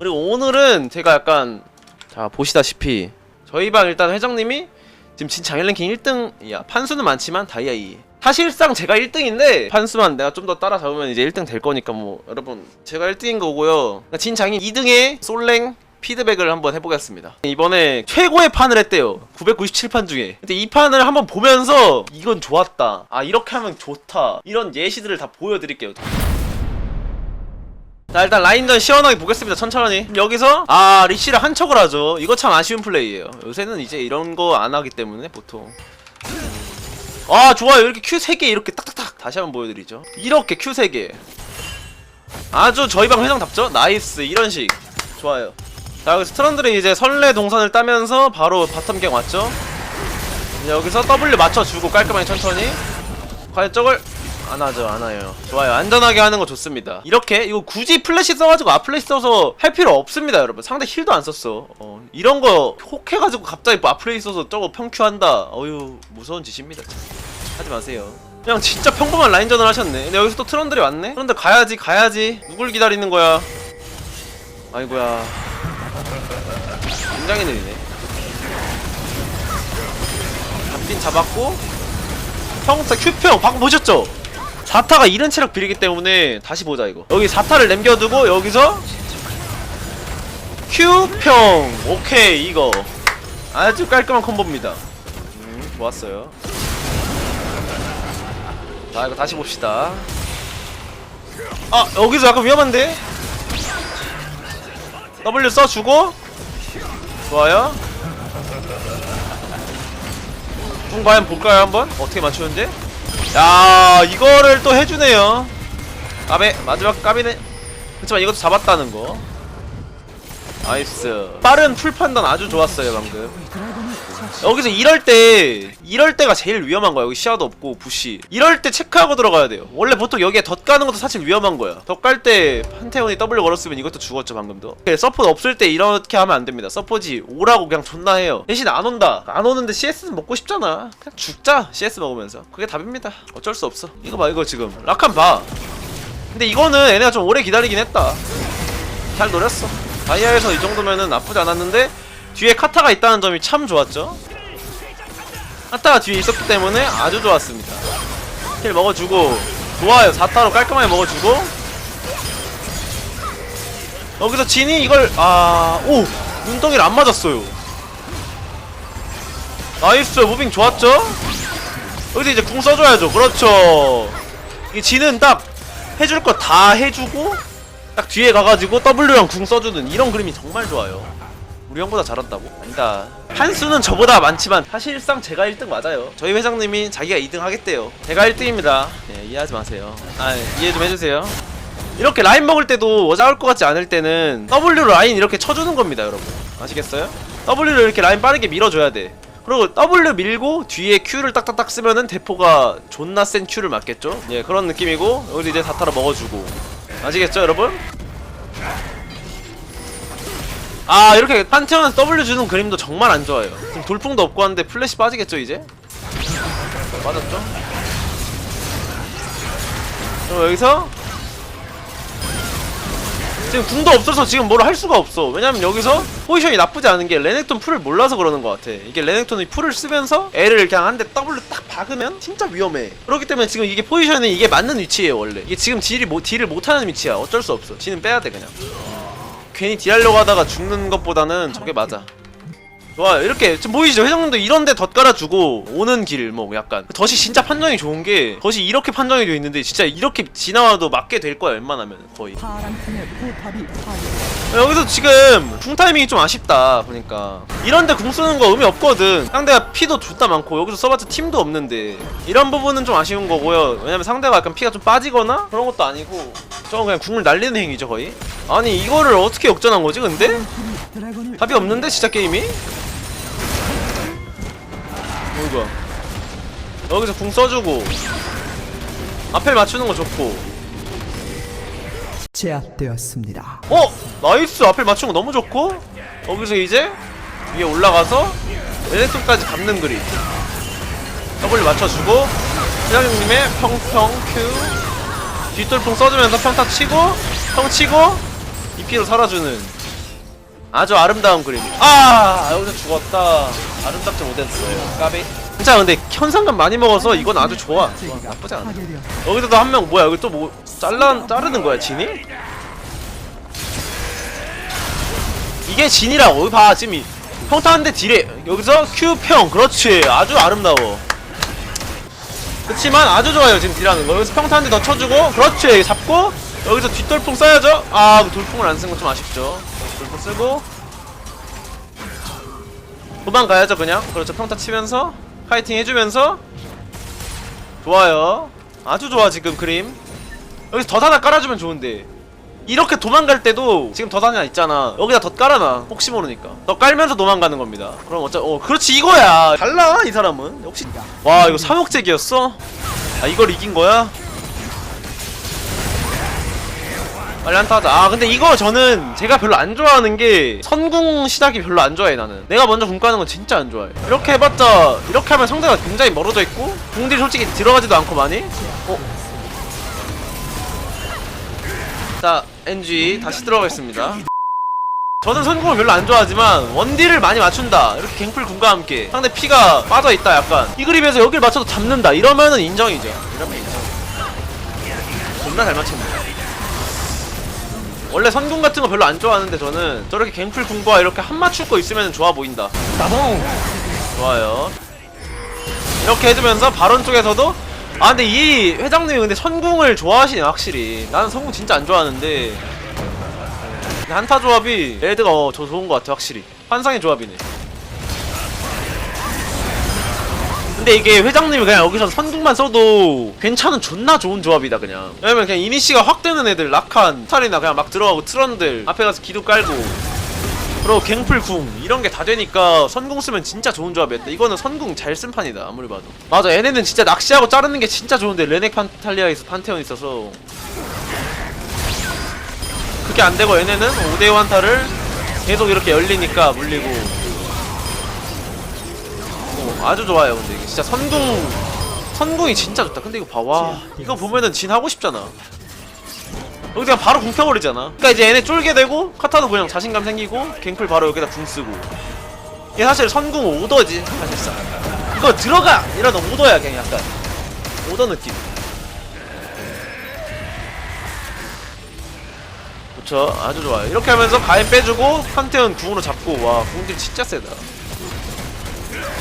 그리고 오늘은 제가 약간 자 보시다시피 저희 방 일단 회장님이 지금 진 장일 랭킹 1등이야 판수는 많지만 다이아 2 사실상 제가 1등인데 판수만 내가 좀 더 따라잡으면 이제 1등 될 거니까 뭐 여러분 제가 1등인 거고요. 그러니까 진 장인 2등에 솔랭 피드백을 한번 해보겠습니다. 이번에 최고의 판을 했대요. 997판 중에. 근데 이 판을 한번 보면서 이건 좋았다. 아 이렇게 하면 좋다. 이런 예시들을 다 보여드릴게요 자 일단 라인전 시원하게 보겠습니다 천천히. 여기서 아 리시를 한 척을 하죠. 이거 참 아쉬운 플레이예요. 요새는 이제 이런 거 안 하기 때문에 보통. 아 좋아요. 이렇게 Q 3개 이렇게 딱딱딱 다시 한번 보여드리죠. 이렇게 Q 3개. 아주 저희 방 회장답죠? 나이스. 이런 식. 좋아요. 자 여기서 트런들이 이제 설레 동선을 따면서 바로 바텀 갱 왔죠? 여기서 W 맞춰주고 깔끔하게 천천히. 과연 저걸 안 하죠 안 해요. 좋아요. 안전하게 하는 거 좋습니다. 이렇게 이거 굳이 플래시 써가지고 아플래시 써서 할 필요 없습니다 여러분. 상대 힐도 안 썼어. 어, 이런 거 혹해가지고 갑자기 뭐 아플래시 써서 저거 평큐한다. 어휴 무서운 짓입니다. 참. 하지 마세요. 그냥 진짜 평범한 라인전을 하셨네. 근데 여기서 또 트런들이 왔네? 트런들 가야지 가야지. 누굴 기다리는 거야? 아이고야. 굉장히 느리네. 잡긴 잡았고 평타 큐평 방금 보셨죠? 4타가 이른 체력 비리기 때문에 다시 보자 이거. 여기 4타를 남겨두고 여기서 큐평. 오케이 이거. 아주 깔끔한 콤보입니다. 음 좋았어요. 자 이거 다시 봅시다. 아 여기서 약간 위험한데? W 써주고? 좋아요. 궁 과연 볼까요 한번? 어떻게 맞추는지? 야 이거를 또 해주네요. 까베 마지막 까비네. 그렇지만 이것도 잡았다는 거. 나이스. 빠른 풀 판단 아주 좋았어요 방금 여기서 이럴 때 이럴 때가 제일 위험한 거야. 여기 시야도 없고 부시. 이럴 때 체크하고 들어가야 돼요. 원래 보통 여기에 덧 가는 것도 사실 위험한 거야. 덧갈때 판테온이 W 걸었으면 이것도 죽었죠 방금도. 서포트 없을 때 이렇게 하면 안 됩니다. 서포지 오라고 그냥 존나 해요. 대신 안 온다. 안 오는데 CS 먹고 싶잖아. 그냥 죽자 CS 먹으면서. 그게 답입니다. 어쩔 수 없어. 이거 봐 이거 지금. 라칸 봐. 근데 이거는 얘네가 좀 오래 기다리긴 했다. 잘 노렸어. 다이아에서 이 정도면은 나쁘지 않았는데 뒤에 카타가 있다는 점이 참 좋았죠? 카타가 뒤에 있었기 때문에 아주 좋았습니다. 킬 먹어주고 좋아요. 4타로 깔끔하게 먹어주고. 여기서 진이 이걸 아오! 눈덩이를 안 맞았어요. 나이스! 무빙 좋았죠? 여기서 이제 궁 써줘야죠. 그렇죠. 이 진은 딱 해줄 거 다 해주고 딱 뒤에 가가지고 W랑 궁 써주는 이런 그림이 정말 좋아요 우리 형보다 잘한다고? 아니다. 판수는 저보다 많지만 사실상 제가 1등 맞아요. 저희 회장님이 자기가 2등 하겠대요. 제가 1등입니다. 네, 이해하지 마세요. 아 이해 좀 해주세요. 이렇게 라인 먹을 때도 싸울 것 같지 않을 때는 W 라인 이렇게 쳐주는 겁니다 여러분. 아시겠어요? W를 이렇게 라인 빠르게 밀어줘야 돼. 그리고 W 밀고 뒤에 Q를 딱딱딱 쓰면은 대포가 존나 센 Q를 맞겠죠? 예 그런 느낌이고 여기 이제 다타로 먹어주고. 아시겠죠 여러분? 아 이렇게 판테온 W 주는 그림도 정말 안 좋아요. 지금 돌풍도 없고 한데 플래시 빠지겠죠 이제? 빠졌죠? 그럼 여기서? 지금 궁도 없어서 지금 뭘 할 수가 없어. 왜냐면 여기서 포지션이 나쁘지 않은 게 레넥톤 풀을 몰라서 그러는 것 같아. 이게 레넥톤이 풀을 쓰면서 L을 그냥 한 대 W 딱 박으면 진짜 위험해. 그렇기 때문에 지금 이게 포지션이 이게 맞는 위치예요 원래. 이게 지금 딜을 못하는 위치야. 어쩔 수 없어. 딜은 빼야 돼 그냥 괜히 딜하려고 하다가 죽는 것보다는 저게 맞아 좋아요. 이렇게 지금 보이시죠? 회장님도 이런데 덧 깔아주고 오는 길 뭐 약간. 덫이 진짜 판정이 좋은 게 덫이 이렇게 판정이 되어 있는데 진짜 이렇게 지나와도 맞게 될 거야 웬만하면 거의. 파괴 여기서 지금 궁 타이밍이 좀 아쉽다 보니까. 이런데 궁 쓰는 거 의미 없거든. 상대가 피도 존나 많고 여기서 써봤자 팀도 없는데. 이런 부분은 좀 아쉬운 거고요. 왜냐면 상대가 약간 피가 좀 빠지거나 그런 것도 아니고 저건 그냥 궁을 날리는 행위죠 거의. 아니 이거를 어떻게 역전한 거지 근데? 답이 없는데 진짜 게임이? 어이구야 여기서 궁 써주고 앞에 맞추는 거 좋고. 제압되었습니다. 어? 나이스! 앞에 맞춘 거 너무 좋고? 여기서 이제 위에 올라가서 엘렉트까지 감는 그림. W 맞춰주고 회장님의 평평 큐 뒷돌풍 써주면서 평타 치고 평 치고 EP로 살아주는 아주 아름다운 그림. 아 여기서 죽었다. 아름답지 못했어요. 까비. 진짜 근데 현상감 많이 먹어서 이건 아주 좋아. 좋아 나쁘지 않아. 여기서도 한 명 뭐야? 여기 또 뭐 잘라 자르는 거야 진이? 이게 진이라고? 여기 봐 지금 이 평타 한대 딜에 여기서 Q평 그렇지. 아주 아름다워. 그렇지만 아주 좋아요 지금 딜하는 거. 여기서 평타 한대더 쳐주고. 그렇지. 잡고 여기서 뒷돌풍 써야죠. 아그 돌풍을 안 쓴 건 좀 아쉽죠 돌풍 쓰고. 도망가야죠 그냥. 그렇죠. 평타 치면서 파이팅 해주면서. 좋아요. 아주 좋아 지금 그림. 여기서 덧 하나 깔아주면 좋은데. 이렇게 도망갈 때도 지금 덧 하나 있잖아. 여기다 덧 깔아놔. 혹시 모르니까. 덧 깔면서 도망가는 겁니다. 그럼 어차 어 그렇지 이거야. 달라 이 사람은. 역시. 와 이거 삼억잭이었어? 아 이걸 이긴 거야? 빨리 한타 하자 아 근데 이거 저는 제가 별로 안 좋아하는 게 선궁 시작이 별로 안 좋아해 나는. 내가 먼저 궁 까는 건 진짜 안 좋아해. 이렇게 해봤자 이렇게 하면 상대가 굉장히 멀어져 있고 궁들이 솔직히 들어가지도 않고 많이? 어? 자 NG 다시 들어가겠습니다. 저는 선궁을 별로 안 좋아하지만 원딜을 많이 맞춘다. 이렇게 갱플 궁과 함께. 상대 피가 빠져있다 약간. 이 그림에서 여기를 맞춰도 잡는다. 이러면은 인정이죠. 이러면 인정. 존나 잘 맞춘다 원래 선궁 같은 거 별로 안 좋아하는데 저는 저렇게 갱플 궁과 이렇게 한 맞출 거 있으면 좋아 보인다. 따봉! 좋아요. 이렇게 해주면서 바론 쪽에서도 아 근데 이 회장님이 근데 선궁을 좋아하시네 확실히. 나는 선궁 진짜 안 좋아하는데. 근데 한타 조합이 레드가 어, 저 좋은 것 같아 확실히. 환상의 조합이네 근데 이게 회장님이 그냥 여기서 선궁만 써도 괜찮은 존나 좋은 조합이다 그냥. 왜냐면 그냥 이니시가 확 되는 애들 락한 스탈이나 그냥 막 들어가고 트런들 앞에 가서 기도 깔고. 그리고 갱플 궁 이런 게 다 되니까 선궁 쓰면 진짜 좋은 조합이었다. 이거는 선궁 잘 쓴 판이다 아무리 봐도. 맞아 얘네는 진짜 낚시하고 자르는 게 진짜 좋은데 레넥 판탈리아에서 판테온 있어서. 그게 안 되고 얘네는 5대5 한타를 계속 이렇게 열리니까 물리고. 어, 아주 좋아요. 근데 이게 진짜 선궁 선궁이 진짜 좋다. 근데 이거 봐와 이거 보면은 진 하고 싶잖아. 여기 그냥 바로 궁 펴버리잖아. 그니까 이제 얘네 쫄게 되고 카타도 그냥 자신감 생기고 갱플 바로 여기다 궁 쓰고. 이게 사실 선궁 오더지 사실상. 이거 들어가! 이런 오더야 그냥 약간. 오더 느낌. 그쵸? 아주 좋아요. 이렇게 하면서 가인 빼주고 판테온 궁으로 잡고. 와 궁딜 진짜 세다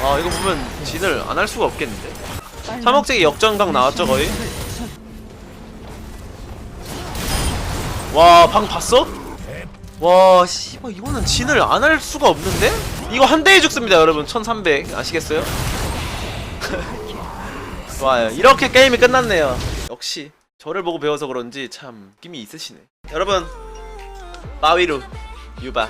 아 이거 보면 진을 안 할 수가 없겠는데? 3억잭이 역전각 나왔죠 거의? 와 방 봤어? 와 씨발 이거는 진을 안 할 수가 없는데? 이거 한 대에 죽습니다 여러분. 1300 아시겠어요? 좋아요. 이렇게 게임이 끝났네요. 역시 저를 보고 배워서 그런지 참 느낌이 있으시네. 여러분 마위루 유바